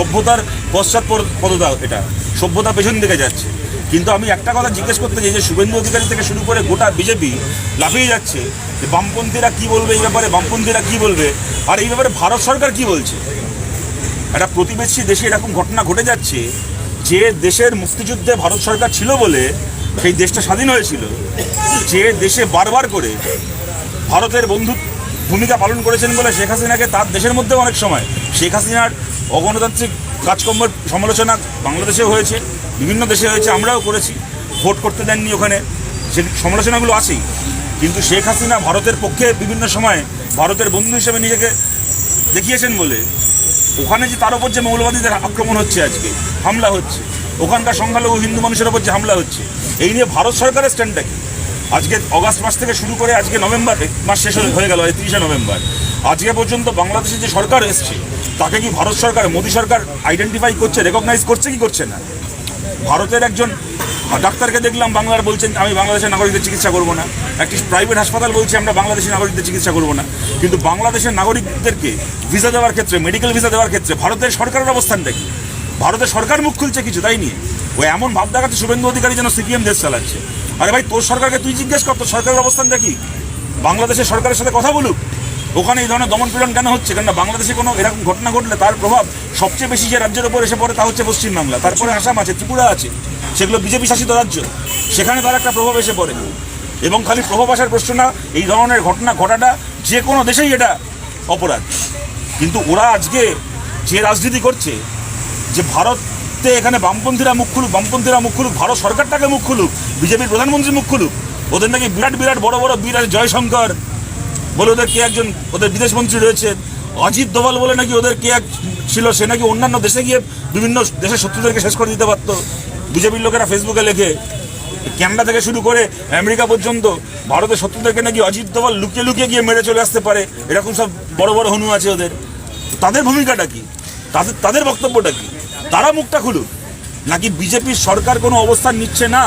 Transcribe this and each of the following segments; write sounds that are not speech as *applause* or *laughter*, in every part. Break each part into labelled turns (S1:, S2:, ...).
S1: সভ্যতার পশ্চাৎ পর- পদতা এটা সভ্যতা পেছন দিকে যাচ্ছে। কিন্তু আমি একটা কথা জিজ্ঞেস করতে চাই যে শুভেন্দু অধিকারী থেকে শুরু করে গোটা বিজেপি লাফিয়ে যাচ্ছে যে বামপন্থীরা কি বলবে এই ব্যাপারে, বামপন্থীরা কি বলবে, আর এই ব্যাপারে ভারত সরকার কি বলছে? একটা প্রতিবেশী দেশে এরকম ঘটনা ঘটে যাচ্ছে যে দেশের মুক্তিযুদ্ধে ভারত সরকার ছিল বলে সেই দেশটা স্বাধীন হয়েছিল। যে দেশে বারবার করে ভারতের বন্ধু ভূমিকা পালন করেছেন বলে শেখ হাসিনাকে তার দেশের মধ্যে অনেক সময়। শেখ হাসিনার অগণতান্ত্রিক কাজকর্মের সমালোচনা বাংলাদেশেও হয়েছে, বিভিন্ন দেশে হয়েছে, আমরাও করেছি। ভোট করতে দেননি ওখানে, সে সমালোচনাগুলো আছেই। কিন্তু শেখ হাসিনা ভারতের পক্ষে বিভিন্ন সময় ভারতের বন্ধু হিসেবে নিজেকে দেখিয়েছেন বলে। ওখানে যে তার উপর যে মৌলবাদীদের আক্রমণ হচ্ছে আজকে, হামলা হচ্ছে, ওখানকার সংখ্যালঘু হিন্দু মানুষের উপর যে হামলা হচ্ছে, এই নিয়ে ভারত সরকারের স্ট্যান্ডটা কি? আজকে অগাস্ট মাস থেকে শুরু করে আজকে নভেম্বর মাস শেষ হয়ে- গেল তিরিশে নভেম্বর। আজকে পর্যন্ত বাংলাদেশে যে সরকার এসছে, তাকে কি ভারত সরকার, মোদী সরকার আইডেন্টিফাই করছে রেকগনাইজ করছে কি করছে না? ভারতের একজন ডাক্তারকে দেখলাম, বাংলার বলছেন, আমি বাংলাদেশের নাগরিকদের চিকিৎসা করব না। একটি প্রাইভেট হাসপাতাল বলছে, আমরা বাংলাদেশের নাগরিকদের চিকিৎসা করব না। কিন্তু বাংলাদেশের নাগরিকদেরকে ভিসা দেওয়ার ক্ষেত্রে মেডিকেল ভিসা দেওয়ার ক্ষেত্রে ভারতের সরকারের অবস্থানটা কি ভারতের সরকার মুখ খুলছে কিছু, তাই নিয়ে। ও এমন ভাব দেখাচ্ছে, শুভেন্দু অধিকারী যেন সিপিএম দেশ চালাচ্ছে। আরে ভাই, তোর সরকারকে তুই জিজ্ঞেস কর, তোর সরকারের অবস্থানটা কি বাংলাদেশের সরকারের সাথে কথা বলুক। ওখানে এই ধরনের দমন পীড়ন কেন হচ্ছে? কেননা বাংলাদেশে কোনো এরকম ঘটনা ঘটলে তার প্রভাব সবচেয়ে বেশি যে রাজ্যের উপর এসে পড়ে তা হচ্ছে পশ্চিমবাংলা। তারপরে আসাম আছে, ত্রিপুরা আছে, সেগুলো বিজেপি শাসিত রাজ্য। সেখানে তার একটা প্রভাব এসে পড়ে। এবং খালি প্রভাব আসার প্রশ্ন না, এই ধরনের ঘটনা ঘটাটা যে কোনো দেশেই এটা অপরাধ। কিন্তু ওরা আজকে যে রাজনীতি করছে, যে ভারতে এখানে বামপন্থীরা মুখ খুলুক, বামপন্থীরা মুখ খুলুক, ভারত সরকারটাকে মুখ খুলুক, বিজেপির প্রধানমন্ত্রী মুখ খুলুক। ওদের নাকি বিরাট বিরাট বড় বড় বিরাট জয়শঙ্কর। বলে ওদের কে একজন, ওদের বিদেশ মন্ত্রী রয়েছে। অজিত দোভাল বলে নাকি ওদের কে এক ছিল, সে নাকি অন্যান্য দেশে গিয়ে বিভিন্ন দেশের শত্রুদেরকে শেষ করে দিতে পারতো। বিজেপির লোকেরা ফেসবুকে লেখে ক্যানাডা থেকে শুরু করে আমেরিকা পর্যন্ত ভারতের শত্রুদেরকে নাকি অজিত দোভাল লুকিয়ে লুকিয়ে গিয়ে মেরে চলে আসতে পারে, এরকম সব বড় বড় হনু আছে ওদের। তাদের ভূমিকাটা কি? তাদের তাদের বক্তব্যটা কি? তারা মুখটা খুলুক নাকি বিজেপির সরকার কোনো অবস্থান নিচ্ছে না?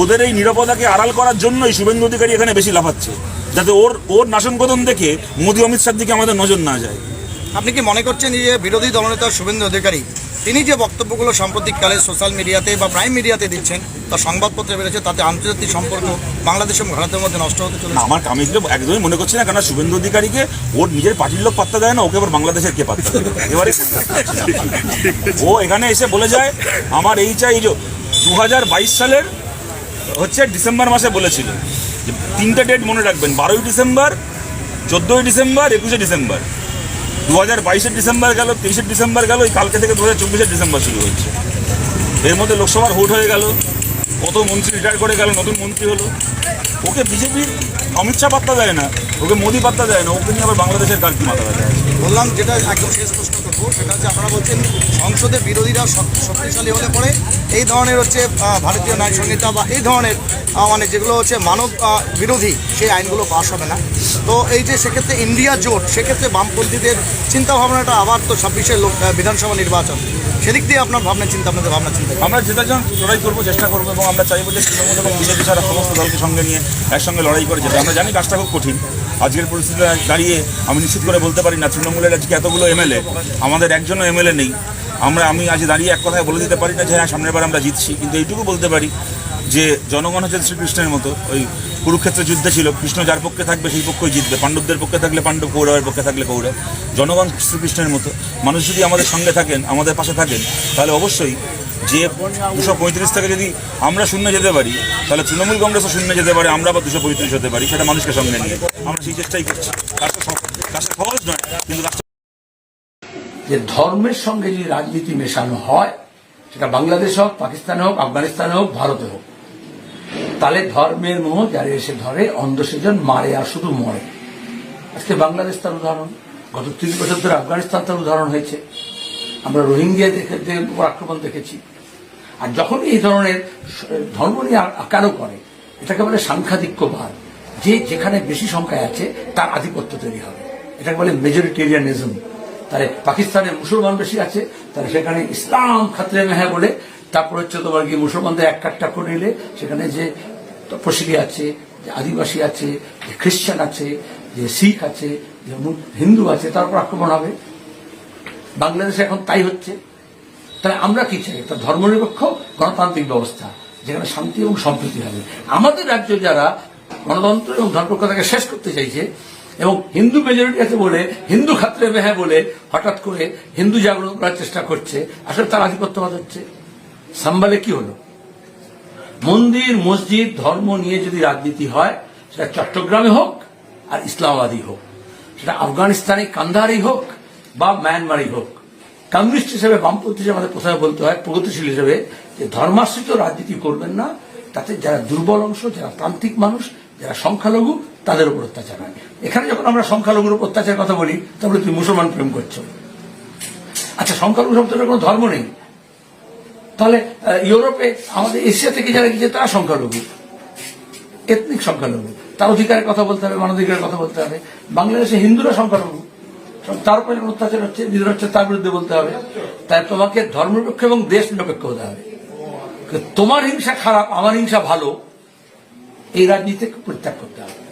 S1: ওদের এই নিরাপদাকে আড়াল করার জন্যই শুভেন্দু অধিকারী এখানে বেশি লাফাচ্ছে, যাতে ওর ওর নাশনকদন দেখে মোদী, অমিত শাহ দিকে আমাদের নজর না যায়।
S2: আপনি কি মনে করছেন যে বিরোধী দলনেতা শুভেন্দু অধিকারী তিনি যে বক্তব্যগুলো সাম্প্রতিককালে সোশ্যাল মিডিয়াতে বা প্রাইম মিডিয়াতে দিচ্ছেন বা সংবাদপত্রে বেড়েছে তাতে আন্তর্জাতিক সম্পর্ক বাংলাদেশ এবং ভারতের মধ্যে নষ্ট হতে
S1: না,
S2: চলেছে
S1: আমার আমি একদমই মনে করছি না কেন শুভেন্দু অধিকারীকে ওর নিজের পার্টির লোক পাত্তা দেয় না ওকে আবার বাংলাদেশের কে পাত্তা দেবে একেবারে *laughs* ও এখানে এসে বলে যায় আমার এই চাই যে দু হাজার বাইশ সালের হচ্ছে ডিসেম্বর মাসে বলেছিল তিনটে ডেট মনে রাখবেন বারোই ডিসেম্বর চোদ্দোই ডিসেম্বর একুশে ডিসেম্বর। দু হাজার বাইশে ডিসেম্বর গেল তেইশে ডিসেম্বর গেল, এই কালকে থেকে দু হাজার চব্বিশের ডিসেম্বর শুরু হচ্ছে এর মধ্যে লোকসভার ভোট হয়ে গেল, কত মন্ত্রী রিটায়ার করে গেল, নতুন মন্ত্রী হলো। ওকে বিজেপির অমিত শাহ পাত্তা দেয় না। ওকে মোদি পাত্তা দেয় না ওকে নিয়ে আবার বাংলাদেশের কি মাথা ব্যথা?
S2: বললাম যেটা একদম শেষ প্রশ্ন করব সেটা হচ্ছে আপনারা বলছেন সংসদে বিরোধীরা শক্তিশালী হলে পরে এই ধরনের হচ্ছে ভারতীয় ন্যায় সংহিতা বা এই ধরনের মানে যেগুলো হচ্ছে মানব বিরোধী সেই আইনগুলো পাস হবে না। তো এই যে সেক্ষেত্রে ইন্ডিয়া জোট সেক্ষেত্রে বামপন্থীদের চিন্তা ভাবনাটা আবার তো ছাব্বিশে লোক বিধানসভা নির্বাচন। সেদিক দিয়ে আপনার ভাবনা চিন্তা আপনাদের ভাবনা চিন্তা?
S1: আমরা যেটা লড়াই করব চেষ্টা করব এবং আমরা চাইব যে তৃণমূল এবং বিজেপি ছাড়া সমস্ত দলকে সঙ্গে নিয়ে একসঙ্গে লড়াই করে যেতে। আমরা জানি কাজটা খুব কঠিন। আজকের পরিস্থিতিতে দাঁড়িয়ে আমি নিশ্চিত করে বলতে পারি না, তৃণমূলের আজকে এতগুলো এমএলএ, আমাদের একজনও এমএলএ নেই। আমরা, আমি আজ দাঁড়িয়ে এক কথায় বলে দিতে পারি না যে হ্যাঁ সামনের বার আমরা জিতছি, কিন্তু এইটুকু বলতে পারি যে জনগণ হচ্ছে শ্রীকৃষ্ণের মতো। ওই কুরুক্ষেত্র যুদ্ধে ছিল, কৃষ্ণ যার পক্ষে থাকবে সেই পক্ষই জিতবে, পাণ্ডবদের পক্ষে থাকলে পাণ্ডব, কৌরবের পক্ষে থাকলে কৌরব। জনগণ শ্রীকৃষ্ণের মতো। মানুষ যদি আমাদের সঙ্গে থাকেন, আমাদের পাশে থাকেন, তাহলে অবশ্যই যে দুশো পঁয়ত্রিশ থেকে যদি আমরা শূন্য যেতে পারি, তাহলে তৃণমূল কংগ্রেসও শূন্য যেতে পারে, আমরা বা দুশো পঁয়ত্রিশ হতে পারি, সেটা মানুষকে সঙ্গে নিয়ে। আমরা সেই চেষ্টাই করছি। সহজ নয়, কিন্তু
S3: যে ধর্মের সঙ্গে যদি রাজনীতি মেশানো হয়, সেটা বাংলাদেশ হোক, পাকিস্তানে হোক, আফগানিস্তানে হোক, ভারতে হোক, তাহলে ধর্মের মোহ যারা এসে ধরে, অন্ধ সেজন মারে আর শুধু মরে। আজকে বাংলাদেশ তার উদাহরণ, গত তিন বছর ধরে আফগানিস্তান তার উদাহরণ হয়েছে। আমরা রোহিঙ্গিয়া দেখে আক্রমণ দেখেছি। আর যখন এই ধরনের ধর্ম নিয়ে আকারও করে, এটাকে বলে সাংখ্যাধিক্যবাদ, যে যেখানে বেশি সংখ্যায় আছে, তার আধিপত্য তৈরি হবে। এটাকে বলে মেজরিটেরিয়ানিজম। তাহলে পাকিস্তানে মুসলমান বেশি আছে, তাহলে সেখানে ইসলাম খাতরে মেহা বলে, তারপর হচ্ছে তোমার গিয়ে মুসলমানদের এক কাটটা করে নিলে, সেখানে যে তপশিলি আছে, যে আদিবাসী আছে, যে খ্রিস্টান আছে, যে শিখ আছে যে হিন্দু আছে, তার উপর আক্রমণ হবে। বাংলাদেশে এখন তাই হচ্ছে। তাহলে আমরা কি চাই? একটা ধর্মনিরপেক্ষ গণতান্ত্রিক ব্যবস্থা, যেখানে শান্তি এবং সম্প্রীতি হবে। আমাদের রাজ্য যারা গণতন্ত্র এবং ধর্মপ্রথাকে শেষ করতে চাইছে এবং হিন্দু মেজরিটি আছে বলে, হিন্দু খাত্রে বেহা বলে হঠাৎ করে হিন্দু জাগরণ করার চেষ্টা করছে, আসলে তার আধিপত্যবাদ হচ্ছে। সাম্বালে কি হলো? মন্দির, মসজিদ, ধর্ম নিয়ে যদি রাজনীতি হয়, সেটা চট্টগ্রামে হোক আর ইসলামাবাদই হোক, সেটা আফগানিস্তানে কান্দাহারই হোক বা মায়ানমারই হোক। কমিউনিস্ট হিসেবে বামপন্থী হিসেবে আমাদের প্রথমে বলতে হয়, প্রগতিশীল হিসেবে, যে ধর্মাশ্রিত রাজনীতি করবেন না, তাতে যারা দুর্বল অংশ, যারা প্রান্তিক মানুষ, যারা সংখ্যালঘু, তাদের উপর অত্যাচার হয়। এখানে যখন আমরা সংখ্যালঘুর উপর অত্যাচারের কথা বলি, তাহলে তুমি মুসলমান প্রেম করছ। আচ্ছা সংখ্যালঘু শব্দটার কোনো ধর্ম নেই। তাহলে ইউরোপে, আমাদের এশিয়া থেকে যারা গিয়েছে, তারা সংখ্যালঘু। এথনিক সংখ্যালঘু। তার অধিকারের কথা বলতে হবে, মানবাধিকারের কথা বলতে হবে। বাংলাদেশে হিন্দুরা সংখ্যালঘু। তার উপরে অত্যাচার হচ্ছে বিদ্রোহ হচ্ছে, তার বিরুদ্ধে বলতে হবে। তাই তোমাকে ধর্মনিরপেক্ষ এবং দেশ নিরপেক্ষ হতে হবে। তোমার হিংসা খারাপ, আমার হিংসা ভালো, এই রাজনীতিকে পরিত্যাগ করতে হবে।